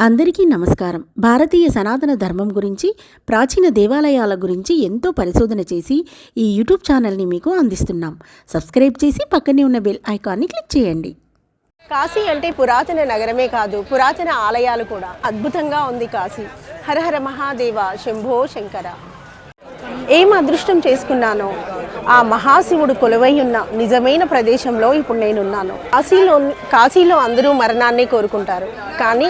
అందరికీ నమస్కారం. భారతీయ సనాతన ధర్మం గురించి ప్రాచీన దేవాలయాల గురించి ఎంతో పరిశోధన చేసి ఈ యూట్యూబ్ ఛానల్ని మీకు అందిస్తున్నాం. సబ్స్క్రైబ్ చేసి పక్కనే ఉన్న బెల్ ఐకాన్ని క్లిక్ చేయండి. కాశీ అంటే పురాతన నగరమే కాదు పురాతన ఆలయాలు కూడా. అద్భుతంగా ఉంది కాశీ. హరహర మహాదేవ శంభో శంకర. ఏం అదృష్టం చేసుకున్నానో? ఆ మహాశివుడు కొలువై ఉన్న నిజమైన ప్రదేశంలో ఇప్పుడు నేనున్నాను. కాశీలో కాశీలో అందరూ మరణాన్ని కోరుకుంటారు. కానీ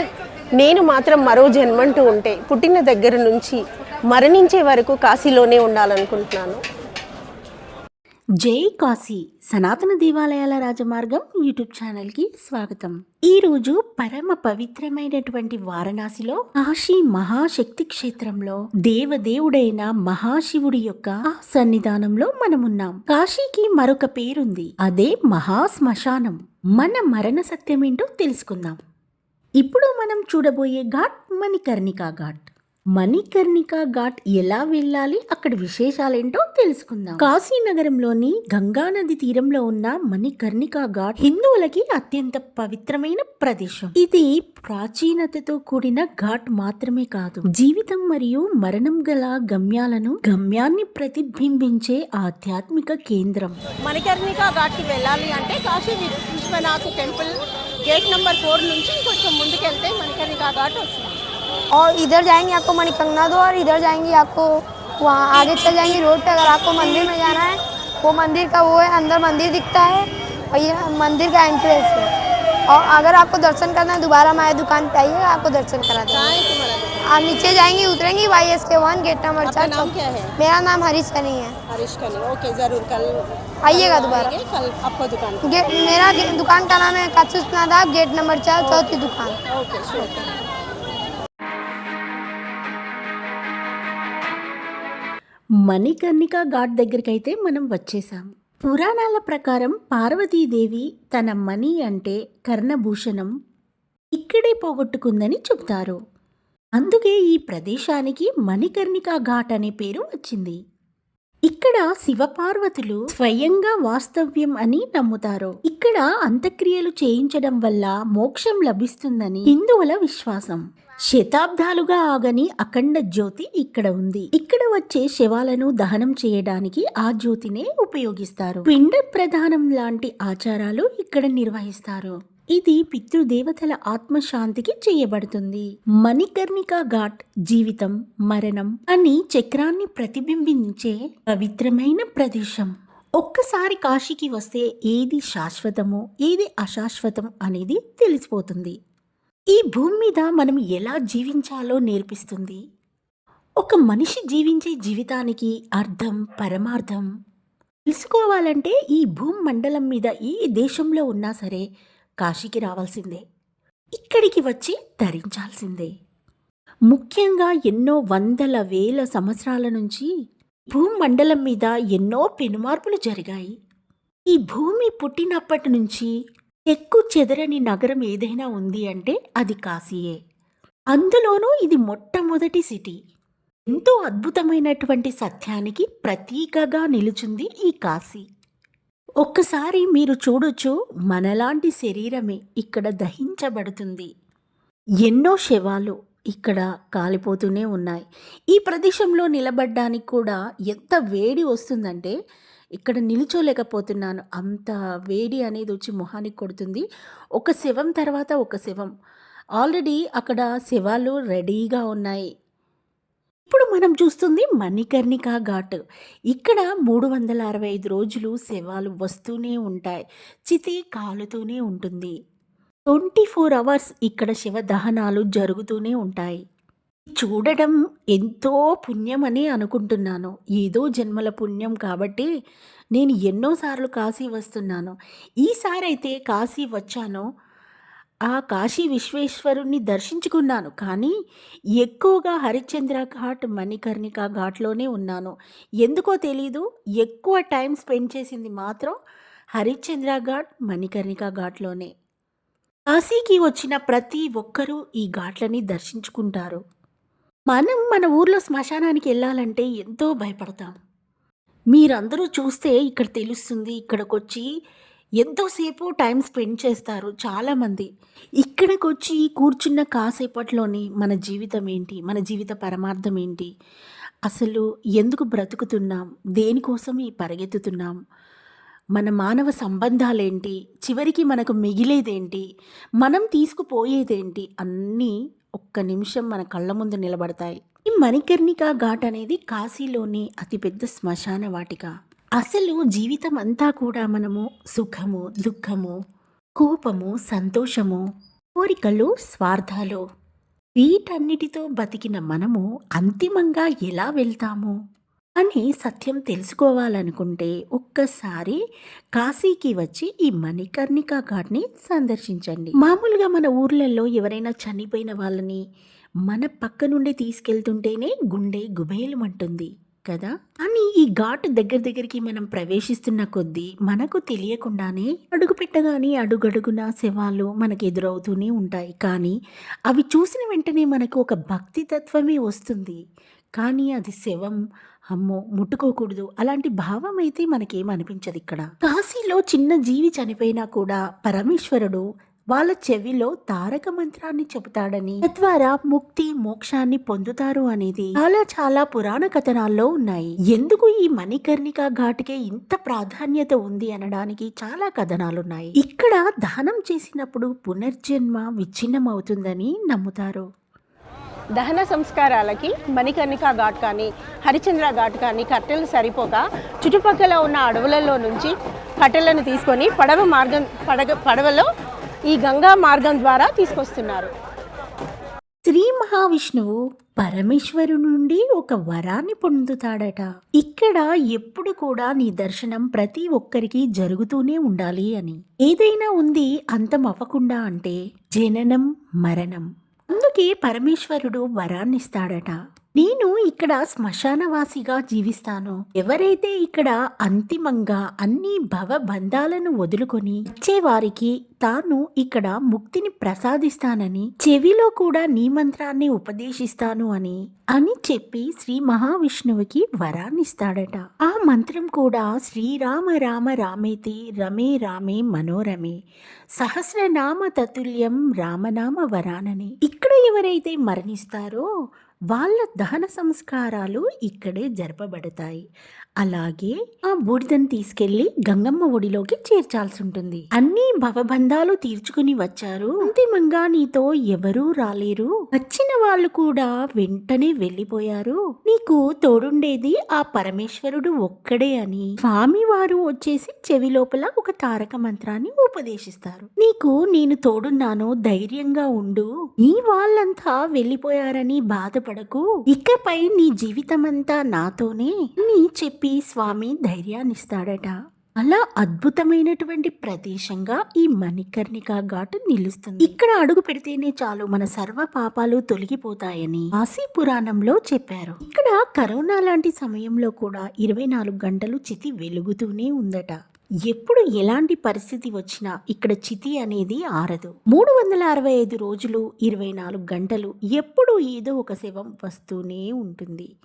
నేను మాత్రం మరో జన్మంటూ ఉంటే పుట్టిన దగ్గర నుంచి మరణించే వరకు కాశీలోనే ఉండాలనుకుంటున్నాను. జై కాశీ సనాతన దేవాలయాల రాజమార్గం యూట్యూబ్ ఛానల్కి స్వాగతం. ఈరోజు పరమ పవిత్రమైనటువంటి వారణాసిలో కాశీ మహాశక్తి క్షేత్రంలో దేవదేవుడైన మహాశివుడి యొక్క సన్నిధానంలో మనమున్నాం. కాశీకి మరొక పేరుంది. అదే మహాశ్మశానం. మన మరణ సత్యమేంటో తెలుసుకుందాం. ఇప్పుడు మనం చూడబోయే ఘాట్ మణికర్ణికా ఘాట్. మణికర్ణికా ఘాట్ ఎలా వెళ్ళాలి? అక్కడ విశేషాలేంటో తెలుసుకుందాం. కాశీనగరంలోని గంగానది గంగా నది తీరంలో ఉన్న మణికర్ణికా ఘాట్ హిందువులకి అత్యంత పవిత్రమైన ప్రదేశం. ఇది ప్రాచీనతతో కూడిన ఘాట్ మాత్రమే కాదు జీవితం మరియు మరణం గల గమ్యాలను గమ్యాన్ని ప్రతిబింబించే ఆధ్యాత్మిక కేంద్రం. మణికర్ణిక ఘాట్కి వెళ్ళాలి అంటే Kashi Vishwanath temple gate number four నుంచి కొంచెం ముందుకెళ్తే మణికర్ణిక ఘాట్ వస్తుంది. और इधर जाएँगे आपको मणिकंगना दो और इधर जाएँगे आपको वहाँ आगे चल जाएँगे रोड पे। अगर आपको मंदिर में जाना है वो मंदिर का वो है अंदर मंदिर दिखता है और ये मंदिर का एंट्रेंस है। और अगर आपको दर्शन करना है दोबारा हमारे दुकान पे आइएगा आपको दर्शन करा देंगे। है आप नीचे जाएँगे उतरेंगे Y S K one gate number चार नाम क्या है? मेरा नाम हरीश सनी है। हरीश कली ओके ज़रूर कल आइएगा दोबारा। कल आपको दुकान गेट मेरा दुकान का नाम है काचूस नादाब गेट नंबर चार चौथी दुकान। ओके మణికర్ణిక ఘాట్ దగ్గరికైతే మనం వచ్చేసాం పురాణాల ప్రకారం పార్వతీదేవి తన మణి అంటే కర్ణభూషణం ఇక్కడే పోగొట్టుకుందని చెబుతారు. అందుకే ఈ ప్రదేశానికి మణికర్ణిక ఘాట్ అనే పేరు వచ్చింది. ఇక్కడ శివపార్వతులు స్వయంగా వాస్తవ్యం అని నమ్ముతారు. ఇక్కడ అంత్యక్రియలు చేయించడం వల్ల మోక్షం లభిస్తుందని హిందువుల విశ్వాసం. శతాబ్దాలుగా ఆగని అఖండ జ్యోతి ఇక్కడ ఉంది. ఇక్కడ వచ్చే శవాలను దహనం చేయడానికి ఆ జ్యోతినే ఉపయోగిస్తారు. పిండ ప్రధానం లాంటి ఆచారాలు ఇక్కడ నిర్వహిస్తారు. ఇది పితృదేవతల ఆత్మశాంతికి చేయబడుతుంది. మణికర్ణిక ఘాట్ జీవితం మరణం అని చక్రాన్ని ప్రతిబింబించే పవిత్రమైన ప్రదేశం. ఒక్కసారి కాశీకి వస్తే ఏది శాశ్వతమో ఏది అశాశ్వతం అనేది తెలిసిపోతుంది. ఈ భూమి మీద మనం ఎలా జీవించాలో నేర్పిస్తుంది. ఒక మనిషి జీవించే జీవితానికి అర్థం పరమార్థం తెలుసుకోవాలంటే ఈ భూమి మండలం మీద ఏ దేశంలో ఉన్నా సరే కాశీకి రావాల్సిందే. ఇక్కడికి వచ్చి ధరించాల్సిందే ముఖ్యంగా ఎన్నో వందల వేల సంవత్సరాల నుంచి భూమి మండలం మీద ఎన్నో పెనుమార్పులు జరిగాయి. ఈ భూమి పుట్టినప్పటి నుంచి ఎక్కువ చెదరని నగరం ఏదైనా ఉంది అంటే అది కాశీయే. అందులోనూ ఇది మొట్టమొదటి సిటీ. ఎంతో అద్భుతమైనటువంటి సత్యానికి ప్రతీకగా నిలుచుంది ఈ కాశీ. ఒక్కసారి మీరు చూడొచ్చు మనలాంటి శరీరమే ఇక్కడ దహించబడుతుంది. ఎన్నో శవాలు ఇక్కడ కాలిపోతూనే ఉన్నాయి. ఈ ప్రదేశంలో నిలబడ్డానికి కూడా ఎంత వేడి వస్తుందంటే ఇక్కడ నిలుచోలేకపోతున్నాను. అంత వేడి అనేది వచ్చి మొహానికి కొడుతుంది. ఒక శవం తర్వాత ఒక శవం. ఆల్రెడీ అక్కడ శవాలు రెడీగా ఉన్నాయి. ఇప్పుడు మనం చూస్తుంది మణికర్ణిక ఘాట్. ఇక్కడ మూడు వందల అరవై ఐదు రోజులు శవాలు వస్తూనే ఉంటాయి. చితి కాలుతూనే ఉంటుంది. ట్వంటీ ఫోర్ అవర్స్ ఇక్కడ శవ దహనాలు జరుగుతూనే ఉంటాయి. చూడడం ఎంతో పుణ్యమని అనుకుంటున్నాను. ఏదో జన్మల పుణ్యం కాబట్టి నేను ఎన్నోసార్లు కాశీ వస్తున్నాను. ఈసారి అయితే కాశీ వచ్చాను. ఆ కాశీ విశ్వేశ్వరుణ్ణి దర్శించుకున్నాను. కానీ ఎక్కువగా హరిశ్చంద్ర ఘాట్ మణికర్ణిక ఘాట్లోనే ఉన్నాను. ఎందుకో తెలీదు ఎక్కువ టైం స్పెండ్ చేసింది మాత్రం హరిశ్చంద్ర ఘాట్ మణికర్ణిక ఘాట్లోనే. కాశీకి వచ్చిన ప్రతి ఒక్కరూ ఈ ఘాట్లని దర్శించుకుంటారు. మనం మన ఊర్లో శ్మశానానికి వెళ్ళాలంటే ఎంతో భయపడతాం. మీరందరూ చూస్తే ఇక్కడ తెలుస్తుంది ఇక్కడికి వచ్చి ఎంతోసేపు టైం స్పెండ్ చేస్తారు చాలామంది. ఇక్కడికి వచ్చి కూర్చున్న కాసేపట్లోనే మన జీవితం ఏంటి మన జీవిత పరమార్థం ఏంటి? అసలు ఎందుకు బ్రతుకుతున్నాం? దేనికోసం ఈ పరిగెత్తుతున్నాం? మన మానవ సంబంధాలేంటి? చివరికి మనకు మిగిలేదేంటి? మనం తీసుకుపోయేదేంటి? అన్నీ ఒక్క నిమిషం మన కళ్ళ ముందు నిలబడతాయి. ఈ మణికర్ణిక ఘాట్ అనేది కాశీలోని అతిపెద్ద శ్మశాన వాటిక. అసలు జీవితం అంతా కూడా మనము సుఖము దుఃఖము కోపము సంతోషము కోరికలు స్వార్థాలు వీటన్నిటితో బతికిన మనము అంతిమంగా ఎలా వెళ్తాము? అని సత్యం తెలుసుకోవాలనుకుంటే ఒక్కసారి కాశీకి వచ్చి ఈ మణికర్ణిక ఘాట్ని సందర్శించండి. మామూలుగా మన ఊర్లలో ఎవరైనా చనిపోయిన వాళ్ళని మన పక్క నుండి తీసుకెళ్తుంటేనే గుండె గుబేలమంటుంది కదా? అని ఈ ఘాట్ దగ్గర దగ్గరికి మనం ప్రవేశిస్తున్న కొద్దీ మనకు తెలియకుండానే అడుగు పెట్టగానే అడుగడుగున శవాలు మనకు ఎదురవుతూనే ఉంటాయి. కానీ అవి చూసిన వెంటనే మనకు ఒక భక్తి తత్వమే వస్తుంది. కానీ అది శవం అమ్మో ముట్టుకోకూడదు. అలాంటి భావం అయితే మనకేం అనిపించదు ఇక్కడ. కాశీలో చిన్న జీవి చనిపోయినా కూడా పరమేశ్వరుడు వాళ్ళ చెవిలో తారక మంత్రాన్ని చెబుతాడని తద్వారా ముక్తి మోక్షాన్ని పొందుతారు అనేది చాలా చాలా పురాణ కథనాల్లో ఉన్నాయి. ఎందుకు ఈ మణికర్ణిక ఘాటుకే ఇంత ప్రాధాన్యత ఉంది అనడానికి చాలా కథనాలున్నాయి. ఇక్కడ దానం చేసినప్పుడు పునర్జన్మ విచ్ఛిన్నం అవుతుందని నమ్ముతారు. దహన సంస్కారాలకి మణికర్ణిక ఘాట్ కానీ హరిచంద్ర ఘాట్ కానీ కట్టెలు సరిపోక చుట్టుపక్కల ఉన్న అడవులలో నుంచి కట్టెలను తీసుకొని పడవ మార్గం పడగ పడవలో ఈ గంగా మార్గం ద్వారా తీసుకొస్తున్నారు. శ్రీ మహావిష్ణువు పరమేశ్వరు నుండి ఒక వరాన్ని పొందుతాడట. ఇక్కడ ఎప్పుడు కూడా నీ దర్శనం ప్రతి ఒక్కరికి జరుగుతూనే ఉండాలి అని. ఏదైనా ఉంది అంతం అవ్వకుండా అంటే జననం మరణం. అందుకే పరమేశ్వరుడు వరాన్నిస్తాడట? నేను ఇక్కడ శ్మశానవాసిగా జీవిస్తాను. ఎవరైతే ఇక్కడ అంతిమంగా అన్ని భవబంధాలను వదులుకొని ఇచ్చేవారికి తాను ఇక్కడ ముక్తిని ప్రసాదిస్తానని చెవిలో కూడా నీ మంత్రాన్ని ఉపదేశిస్తాను అని అని చెప్పి శ్రీ మహావిష్ణువుకి వరాన్నిస్తాడట. ఆ మంత్రం కూడా శ్రీరామ రామ రామేతి రమే రామే మనోరమే సహస్రనామ తతుల్యం రామనామ వరానని. ఇక్కడ ఎవరైతే మరణిస్తారో వాళ్ళ దహన సంస్కారాలు ఇక్కడే జరపబడతాయి. అలాగే ఆ బూడిదని తీసుకెళ్ళి గంగమ్మ ఒడిలోకి చేర్చాల్సి ఉంటుంది అన్ని భవబంధాలు తీర్చుకుని వచ్చారు. అంతిమంగా నీతో ఎవరూ రాలేరు. వచ్చిన వాళ్ళు కూడా వెంటనే వెళ్ళిపోయారు. నీకు తోడుండేది ఆ పరమేశ్వరుడు ఒక్కడే అని. స్వామి వారు వచ్చేసి చెవి లోపల ఒక తారక మంత్రాన్ని ఉపదేశిస్తారు. నీకు నేను తోడున్నాను ధైర్యంగా ఉండు. నీ వాళ్ళంతా వెళ్ళిపోయారని బాధపడకు ఇకపై నీ జీవితమంతా నాతోనే అని చెప్పి స్వామి ధైర్యాన్నిస్తాడట. అలా అద్భుతమైనటువంటి ప్రదేశంగా ఈ మణికర్ణిక ఘాట్ నిలుస్తుంది. ఇక్కడ అడుగు పెడితేనే చాలు మన సర్వ పాపాలు తొలగిపోతాయని కాశీ పురాణంలో చెప్పారు. ఇక్కడ కరోనా లాంటి సమయంలో కూడా ఇరవై నాలుగు గంటలు చితి వెలుగుతూనే ఉందట. ఎప్పుడు ఎలాంటి పరిస్థితి వచ్చినా ఇక్కడ చితి అనేది ఆరదు. మూడు వందల అరవై ఐదు రోజులు ఇరవై నాలుగు గంటలు ఎప్పుడు ఏదో ఒక శవం వస్తూనే ఉంటుంది.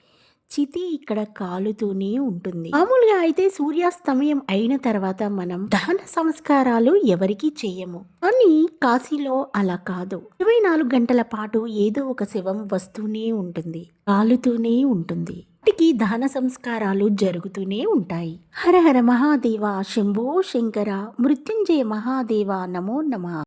చితి ఇక్కడ కాలుతూనే ఉంటుంది. మామూలుగా అయితే సూర్యాస్తమయం అయిన తర్వాత మనం దహన సంస్కారాలు ఎవరికీ చేయము కానీ కాశీలో అలా కాదు. ఇరవై నాలుగు గంటల పాటు ఏదో ఒక శవం వస్తూనే ఉంటుంది కాలుతూనే ఉంటుంది. ఇంటికి దాన సంస్కారాలు జరుగుతూనే ఉంటాయి. హర హర మహాదేవ శంభో శంకర మృత్యుంజయ మహాదేవ నమో నమః.